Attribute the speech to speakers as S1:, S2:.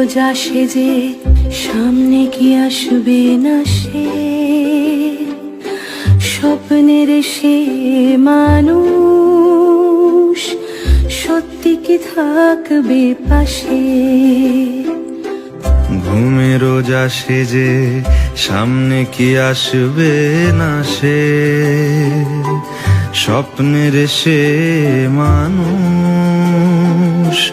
S1: রোজ আসে যে সামনে কি আসবে না সে? স্বপ্নের সে মানুষ সত্যি কি থাকবে পাশে?
S2: ঘুমে রোজ আসে যে সামনে কি আসবে না সে? স্বপ্নের সে মানুষ